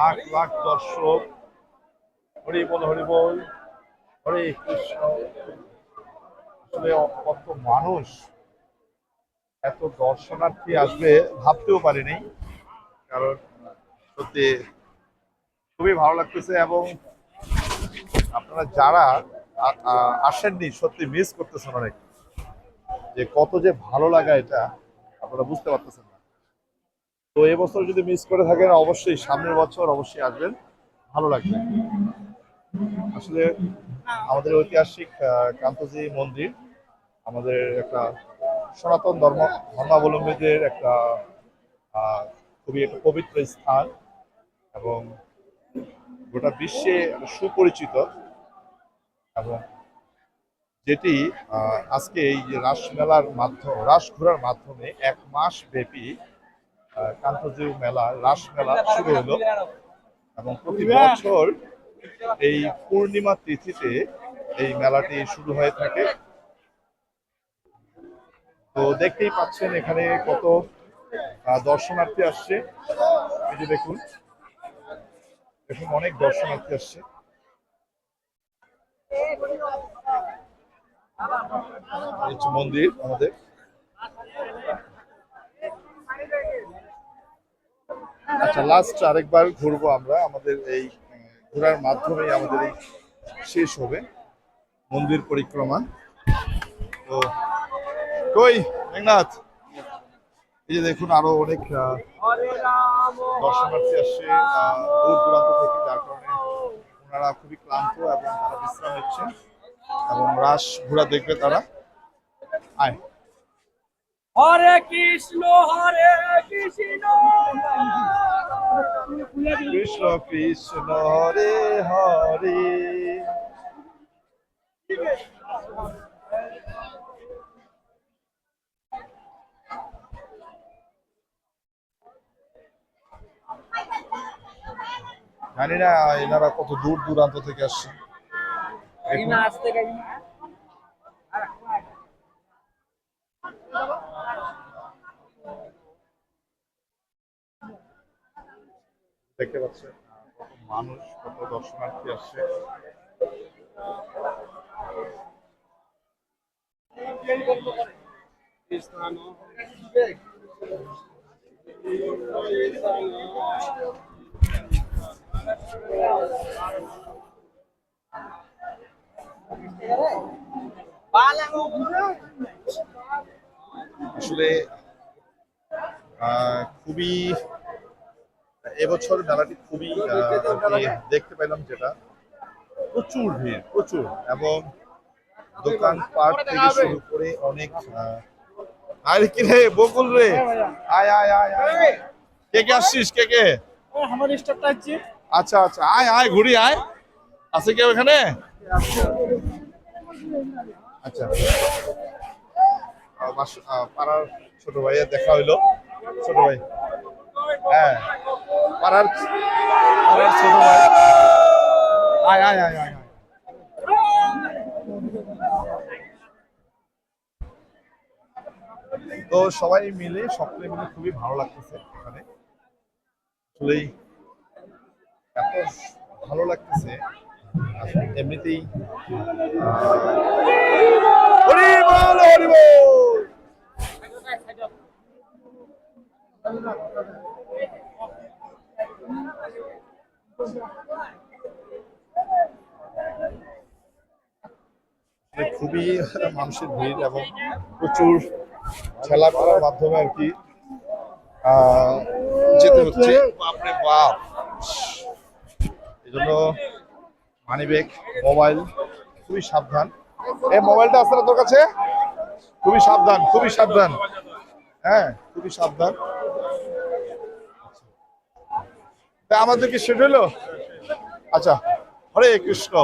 লাখ লাখ দর্শক। হরি বল হরি বল। হরে কৃষ্ণ। কত মানুষ এত দর্শনার্থী আসবে ভাবতেও পারিনি। কারণ সত্যি খুবই ভালো লাগতেছে এবং আপনারা যারা আসেননি, সত্যি মিস করতেছেন অনেক। যে কত যে ভালো লাগা এটা, আপনারা বুঝতে পারতেছেন। তো এবছর যদি মিস করে থাকেন, অবশ্যই সামনের বছর অবশ্যই আসবেন। ভালো লাগবে। আসলে আমাদের ঐতিহাসিক কান্তজি মন্দির, আমাদের একটা সনাতন ধর্ম, ধর্মাবলম্বীদের একটা খুবই একটা পবিত্র স্থান এবং গোটা বিশ্বে সুপরিচিত এবং যেটি আজকে এই রাসমেলার মাধ্যম, রাস ঘোরার মাধ্যমে এক মাস ব্যাপী আহ, কান্তজি মেলা রাস মেলা শুরু হলো। এবং প্রতি বছর এই পূর্ণিমা তিথিতে এই মেলাটি শুরু হয়ে থাকে। তো দেখতেই পাচ্ছেন এখানে কত দর্শনার্থী আসছে। যে দেখুন দেখুন অনেক দর্শনার্থী আসছে। মন্দির আমাদের। আচ্ছা লাস্ট আরেকবার ঘুরবো আমরা। আমাদের এই ঘোরার মাধ্যমে আমাদের এই শেষ হবে মন্দির পরিক্রমা। তো, কই, মেঘনাথ? এই যে দেখুন, আরও অনেক দর্শনার্থী আসছে দূর দূরান্ত থেকে, যার কারণে ওনারা খুবই ক্লান্ত এবং তারা বিশ্রাম নিচ্ছে এবং রাস ঘোরা দেখবে তারা। আয়। হরে কৃষ্ণ হরে কৃষ্ণ। কৃষ্ণ কৃষ্ণ হরে হরে। জানি না এনারা কত দূর দূরান্ত থেকে আসছে। আসতে দেখতে পাচ্ছেন কত মানুষ কত দর্শনার্থী আসছে। আসলে খুবই এবছর মেলাটি খুবই দেখতে পেলাম যেটা প্রচুর ভিড় প্রচুর এবং দোকান পাট থেকে শুরু করে অনেক আরে কি রে বকুল রে আয় আয় আয় আয় কে কে আসছিস? কে কে? আমার স্টারটা হচ্ছে আচ্ছা আচ্ছা আয় আয় ঘুরি আয়। আছে কেউ এখানে? আচ্ছা। পাড়ার ছোট ভাইয়ের দেখা হইল। ছোট ভাই। হ্যাঁ। পাড়ার পাড়ার ছোট ভাই। আয় আয় আয় আয়। তো সবাই মিলে, সকলে মিলে খুবই ভালো লাগতেছে এখানে। আসলেই এত ভালো লাগতেছে। এমনিতেই আহ, হরি বল হরি বল আসলে খুবই মানুষের ভিড় এবং প্রচুর খেলা করার মাধ্যমে আর কি যেতে হচ্ছে। বাপরে বাপ! এই জন্য মানিব্যাগ, মোবাইল, খুবই সাবধান। এই মোবাইলটা আছে তোর কাছে? খুবই সাবধান খুবই সাবধান। হ্যাঁ খুবই সাবধান। তা আমাদের কি সেট হলো? আচ্ছা হরে কৃষ্ণ।